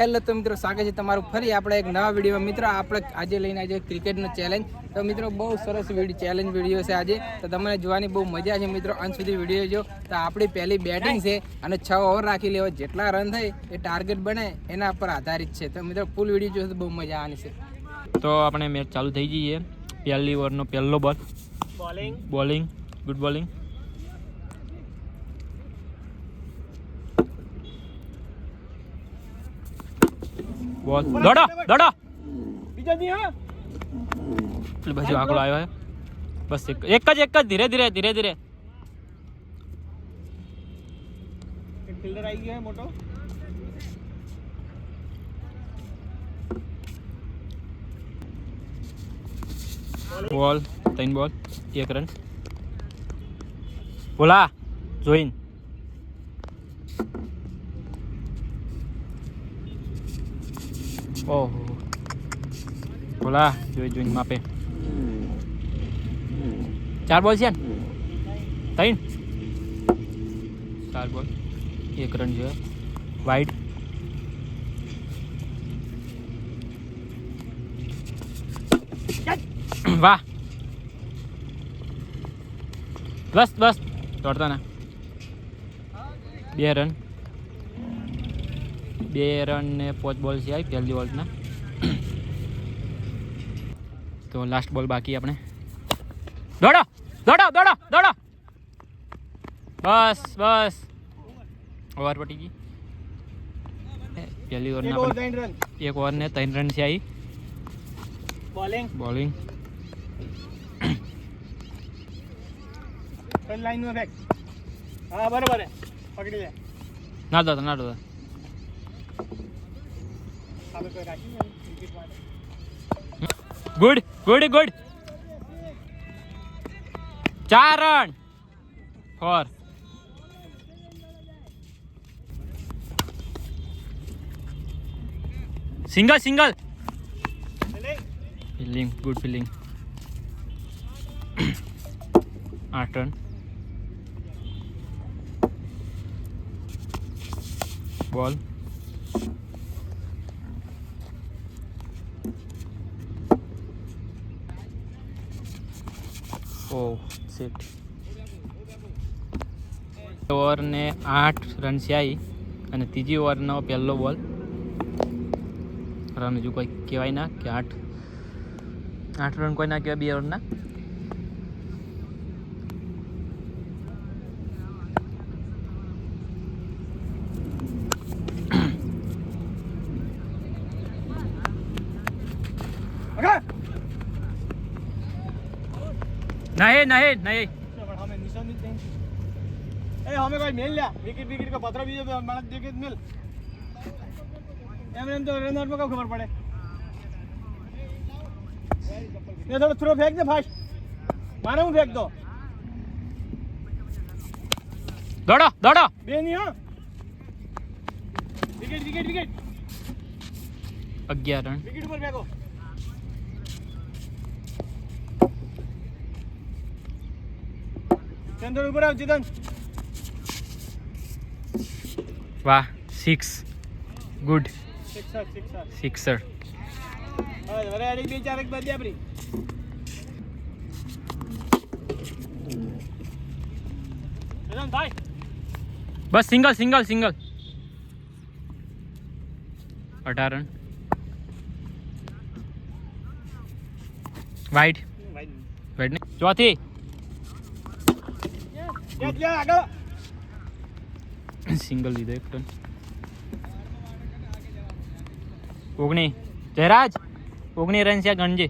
Hello તો મિત્રો સ્વાગત છે તમારું ફરી આપણે એક નવા વિડીયોમાં. મિત્રો આપણે આજે લઈને આજે ક્રિકેટનો ચેલેન્જ તો મિત્રો બહુ સરસ વીડિયો ચેલેન્જ વીડિયો છે આજે. તો તમને જોવાની બહુ મજા છે મિત્રો અંત સુધી વીડિયો જો તો આપણી પહેલી બેટિંગ છે અને છ ઓવર રાખી લેવો. જેટલા રન થાય એ ટાર્ગેટ બને એના પર આધારિત છે. તો મિત્રો ફૂલ વીડિયો જોશે તો બહુ મજા આવવાની છે. તો આપણે મેચ ચાલુ થઈ જઈએ પહેલી ઓવરનો પહેલો બોલ બોલિંગ બોલિંગ ગુડ બોલિંગ બોલ દોડો દોડો બીજો દી હા પેલી બાજુ આંકડો આવ્યો છે બસ એક એક જ એક જ ધીરે ધીરે ધીરે ધીરે એક ફિલ્ડર આવી ગયો હે મોટો બોલ ત્રણ બોલ એક રન બોલા જોઈન ઓહો બોલા જોઈ જોઈને માપે ચાર બોલ છે ને ત્રણ ચાર બોલ એક રન છે વાઈડ વાહ બસ બસ દોડતા ને બે રન બે રન ને પાંચ બોલ છે આવી પહેલી બોલના તો લાસ્ટ બોલ બાકી આપણે. દોડો દોડો દોડો દોડો. બસ બસ. ઓવર પટી ગઈ. પહેલી ઓવરના એક ઓવર ને ત્રણ રન છે આવી બોલિંગ બોલિંગ લાઈન નો બેક હા બરોબર પકડી લે. ના દોતા ના દો આપણે કોઈ રાખી ને ક્રિકેટ માટે ગુડ ગુડ ગુડ ચાર run four single single bowling feeling good feeling આઠ રન બોલ ઓ સેટ ઓવરને આઠ રન આવી અને ત્રીજી ઓવરનો પહેલો બોલ રન હજુ કોઈ કહેવાય ના કે આઠ આઠ રન કોઈ ના કહેવાય બે રનના પકડ નહીં નહીં નહીં પણ અમે નિશાન જ નહીં એ અમે કોઈ મેલ લ્યા વિકેટ વિકેટ કો પત્ર બીજો માણસ દેખે તો મેલ એમ એમ તો રન આઉટમાં ખબર પડે એ થોડો થ્રો ફેંક દે ફાસ્ટ મારે હું ફેંક દો દોડો દોડો બે નહીં હા વિકેટ વિકેટ વિકેટ અગિયાર રન વિકેટ ઉપર ફેંકો ચંદ્ર ઉપર આવ ચેતન વાહ six good sixer sixer sixer હવે વરે આડી બે ચાર એક બાદ આપણી. ચેતન ભાઈ. બસ સિંગલ સિંગલ સિંગલ. અઢાર રન વાઇટ ભાઈ વાઇટ ને ચોથી. લે લે આગળ સિંગલ લીધો એક ટન ઓગણી જયરાજ ઓગણી રન છે ગણજે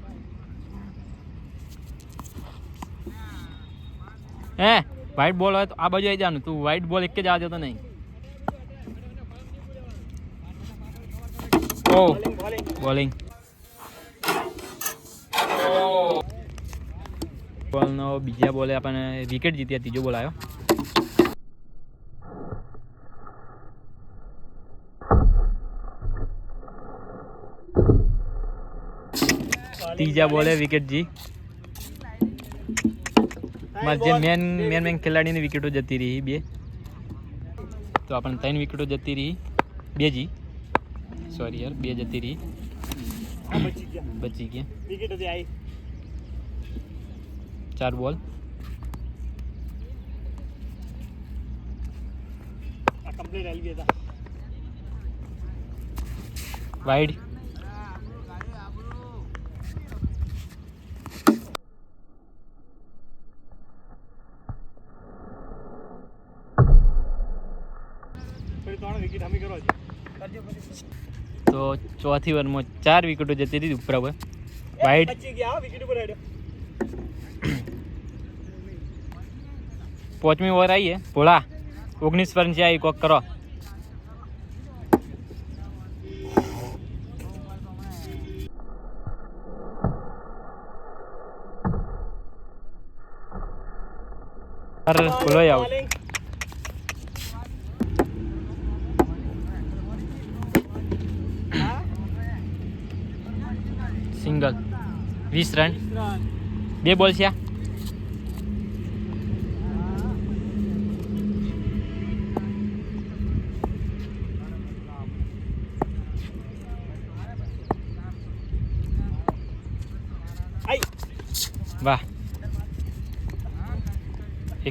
હે વ્હાઈટ બોલ હોય તો આ બાજુ આવી જવાનું તું વ્હાઈટ બોલ એક જ આવતો તો નહીં ઓ બોલિંગ બોલિંગ બોલિંગ બોલનો બીજા બોલે આપણને વિકેટ જીત્યા ત્રીજો બોલ આવ્યો ત્રીજા બોલે વિકેટ જી. મારે જે મેન મેન મેન ખેલાડીની વિકેટો જતી રહી બે. તો આપણને ત્રણ વિકેટો જતી રહી બે જી. સોરી યાર બે જતી રહી. બચી ગયા. બચી ગયા. વિકેટો આવી ચાર બોલ આ કમ્પ્લીટ આવી ગયા હતા વાઈડ ફરી ત્રણ વિકેટ હમી બોલ. વાઇડ તો. ચોથી ઓવરમાં ચાર વિકેટો જતી હતી ઉપર હવે વાઈડ બચી ગયા હા વિકેટ ઉપર હેડ્યો પાંચમી ઓવર આવીએ. ભોળા, ઓગણીસ રન છે આવી કોક કરો. અરે બોલો આવો. Bowling. હા સિંગલ. વીસ રન. રન બે બોલ છે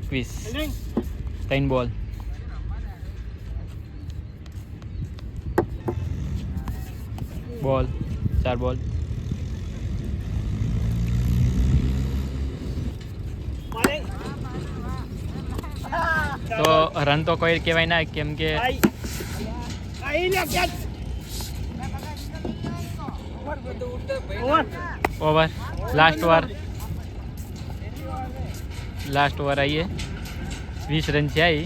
એકવીસ ફિલ્ડિંગ ત્રણ બોલ બોલ ચાર બોલ બોલિંગ તો રન તો કોઈ કહેવાય ના કેમ કે આઈ આઈ લે catch over over last over last over આવીએ વીસ રન થયા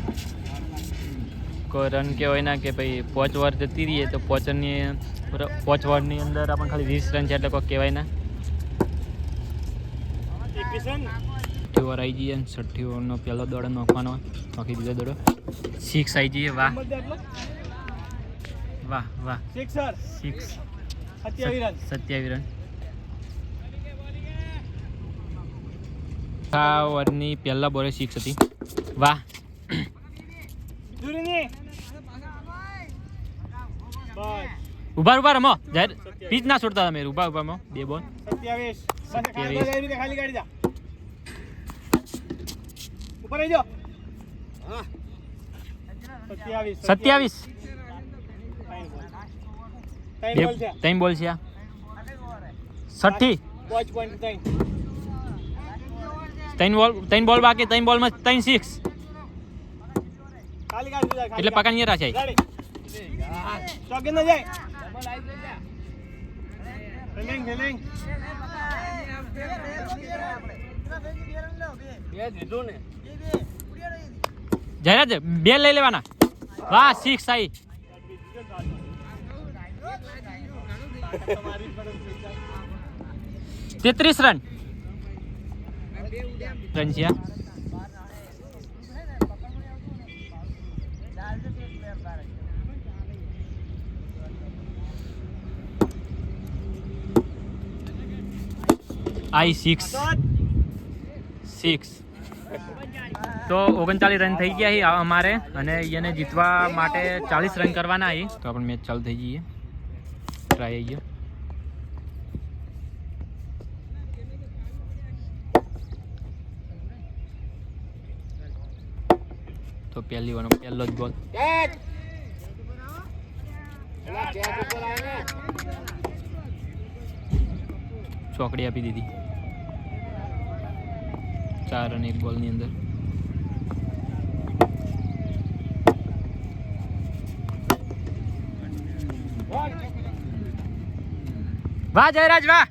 કોઈ રન કહેવાય ના કે ભાઈ પાંચ ઓવર જતી રહીએ તો પાંચની પાંચ ઓવરની અંદર આપણને ખાલી વીસ રન છે એટલે કોઈ કહેવાય ના. છઠ્ઠી ઓવર આવી જઈએ. છઠ્ઠી ઓવરનો પહેલો દોડો નોખવાનો. નાખી દીધો દોડો સિક્સ આવી જઈએ. વાહ. વાહ વાહ. સિક્સ સત્યાવી રન. સત્યાવીસ રન. આ ઓવરની પહેલા બોરે સિક્સ હતી. વાહ. ઊભા ઊભા રમો. જાહેર પીચ ના છોડતા તમે. ઊભા ઊભા રમો. બે બોલ. સત્યાવીસ. ત્રણ બોલ છે. છઠ્ઠી. પોઈન્ટ ત્રણ બોલ ત્રણ બોલ બાકી ત્રણ બોલમાં ત્રણ સિક્સ એટલે પકડ નહીં ફિલ્ડિંગ જયરાજ બે લઈ લેવાના. વાહ સિક્સ આઈ. તેત્રીસ રન છે આઈ સિક્સ સિક્સ તો ઓગણચાલીસ રન થઈ ગયા છે અમારે અને એને જીતવા માટે ચાલીસ રન કરવાના છે તો આપણે મેચ ચાલુ થઈ જઈએ ટ્રાય આવીએ તો પહેલી વાનો પહેલો જ બોલ. ચોકડી આપી દીધી. ચાર અને એક બોલની અંદર. વાહ જયરાજ વાહ!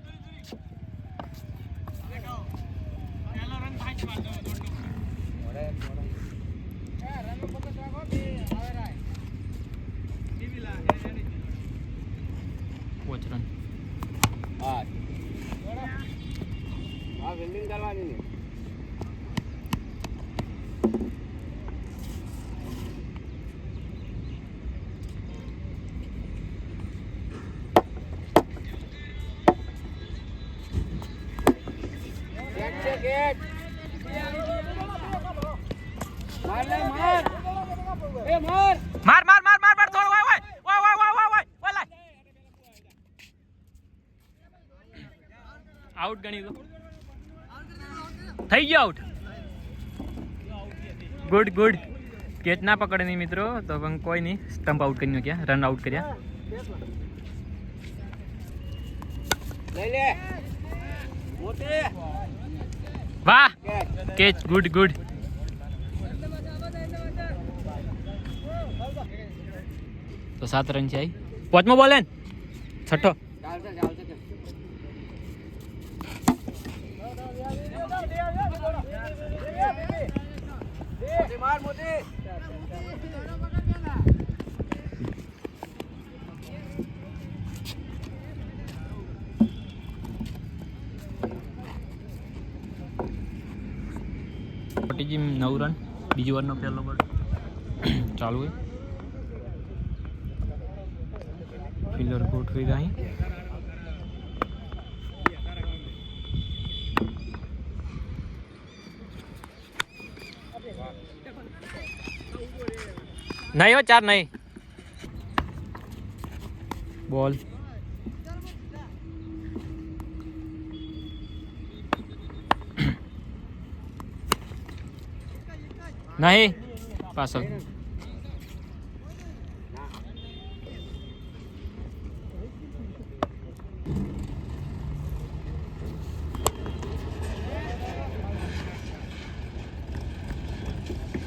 માર માર માર માર માર, થોડું, ઓય ઓય ઓય ઓય ઓય ઓય લાય. આઉટ ગણી દો થઈ ગયો આઉટ ગુડ ગુડ કેચ ના પકડે નહીં મિત્રો, તો પણ કોઈ નહીં. સ્ટમ્પ આઉટ કરી નાખ્યા રન આઉટ કર્યા. લઈ લે. મોટી. વાહ કેચ ગુડ ગુડ તો સાત રન છે આઈ પાંચમો બોલે ને છઠ્ઠો ચાલશે ચાલશે માર મોટી પટીજી નવ રન બીજી ઓવરનો પહેલો બોલ ચાલુ હોય. ફિલ્ડર ગોઠવી દે અહીં નહીં હો, ચાર નહીં. બોલ. નહીં? પાછળ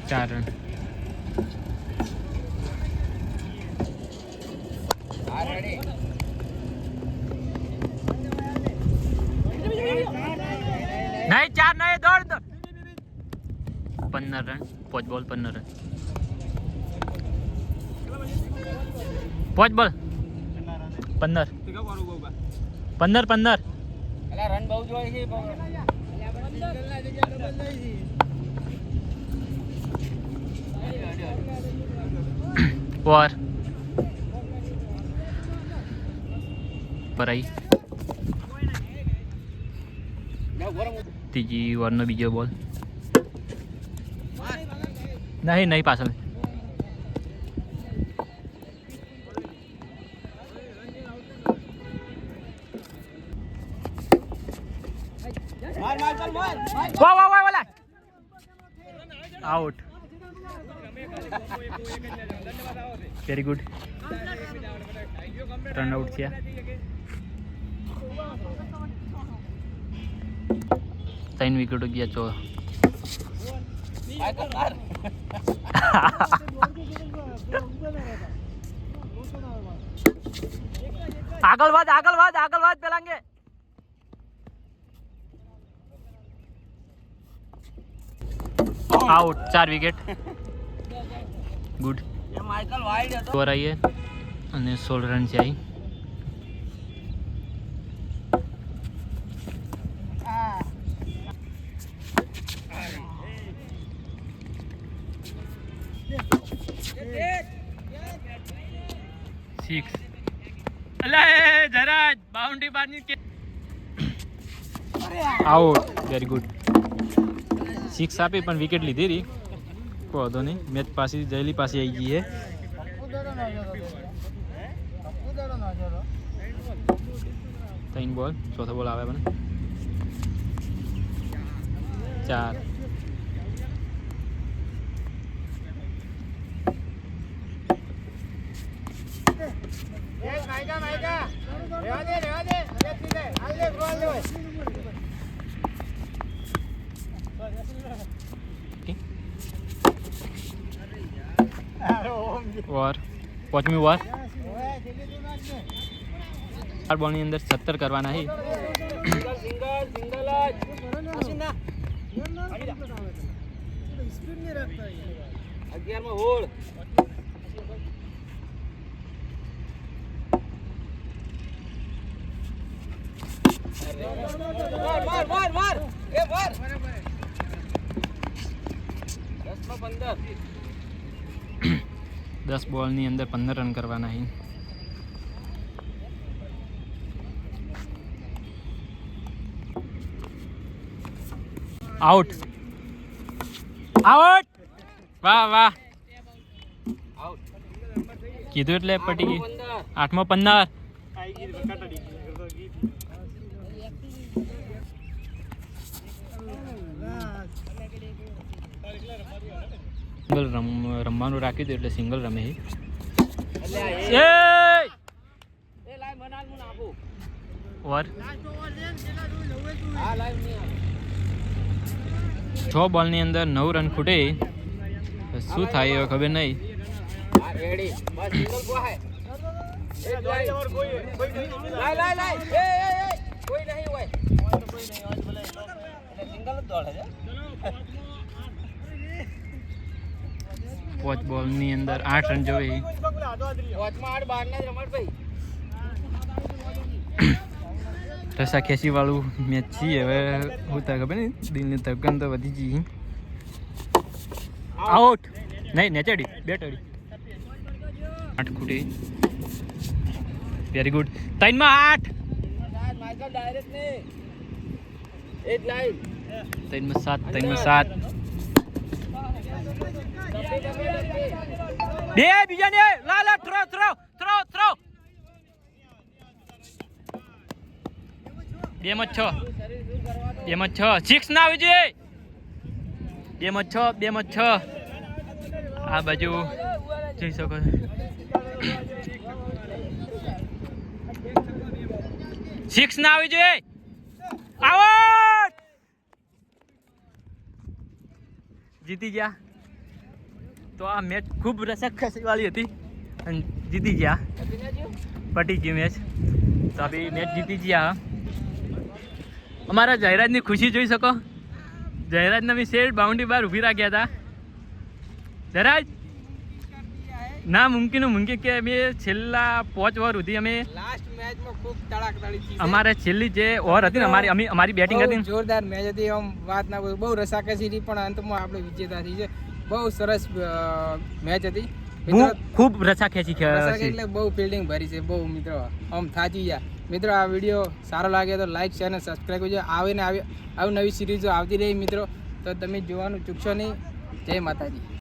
ચાર રન હા રેડી નહીં ચાર નહીં દોડ દોડ પંદર રન પોચ બોલ પંદર રન પોચ બોલ. પંદર. પંદર પંદર. રન બહુ જોઈએ છે બહુ. પરાઈ. ત્રીજી ઓવરનો બીજો બોલ. નહીં નહીં પાછળ. માર માર ચાલ માર વાહ વાહ વાહ વાલા out very good run out થયા ત્રણ વિકેટો ગયા ચો આગળ વધ આગળ વધ આગળ વધ પેલાંગે આઉટ ચાર વિકેટ ગુડ માઇકલ વાઇડ હતો ઓવર અને સોળ રન છે આઈ. સિક્સ અલા જરા બાઉન્ડ્રી બારની આઉટ વેરી ગુડ સિક્સ આપી પણ વિકેટ લીધી રહી કોઈ વાંધો નહીં મેચ પાછી જયલી પાસે આવી ગઈ છે ત્રણ બોલ ચોથો બોલ આવે મને ચાર એ માઈકા માઈકા રેવા દે રેવા દે અરે ઓમ ઓવર પાંચમી ઓવર ઓએ જલ્દી તું નાખ ને ચાર બોલની અંદર સત્તર કરવાના છે સિંગલ સિંગલ સિંગલ જ હસીના સ્પીડ નહીં રાખતા 11 માં હોળ માર દસ બોલની અંદર પંદર રન કરવાના છે. આઉટ આઉટ વાહ વાહ. કીધું એટલે પટી ગઈ આઠમો પંદર આઈ ગઈ કાટા ડી સિંગલ રમ રમવાનું રાખ્યું હતું એટલે સિંગલ રમે છે. એ ઓવર છ બોલની અંદર નવ રન ખૂટે. શું થાય એ ખબર નહીં. કોઈ નહીં હોય? સિંગલ જ દોડે નહીં. પાંચ બોલની અંદર આઠ રન જોવે. રસા ખેંચી વાળું મેચ છીએ હવે હું તો ખબર નહીં? દિલની ધબકન તો વધી ગઈ. આઉટ નહીં, નેચડી. બેટડી. આઠ ખૂટી. વેરી ગુડ ત્રણમાં આઠ. ત્રણમાં સાત ત્રણમાં સાત. બે બીજાને લા લા થ્રો થ્રો થ્રો થ્રો બે માં છ. બે માં છ. સિક્સ ના આવી જોઈએ બે માં છ, બે માં છ. આ બાજુ જોઈ શકો સિક્સ ના આવી જોઈએ જીતી ગયા. તો આ મેચ ખૂબ રસક વાળી હતી અને જીતી ગયા. પટી ગઈ મેચ તો આ મેચ જીતી ગયા અમારા જયરાજની ખુશી જોઈ શકો. જયરાજને અમે શેડ બાઉન્ડ્રી બહાર ઊભી રાખ્યા હતા. જયરાજ! ના મુમકિન મુમકિન કે અમે છેલ્લા પાંચ ઓવર સુધી અમે. અમારે છેલ્લી જે ઓવર હતી ને અમારી અમે અમારી બેટિંગ હતી જોરદાર મેચ હતી આમ વાત ના બહુ રસાકસી હતી પણ અંતમાં આપણે વિજેતા થઈ છે. બહુ સરસ મેચ હતી. ખૂબ રસા ખેંચી એટલે બહુ ફિલ્ડિંગ ભરી છે બહુ મિત્રો. આમ થાચી ગયા. મિત્રો આ વીડિયો સારો લાગે તો લાઈક શેર અને સબસ્ક્રાઈબ કરજો. આવીને આવી આવી નવી સિરીઝો આવતી રહી મિત્રો તો તમે જોવાનું ચૂકશો નહીં. જય માતાજી.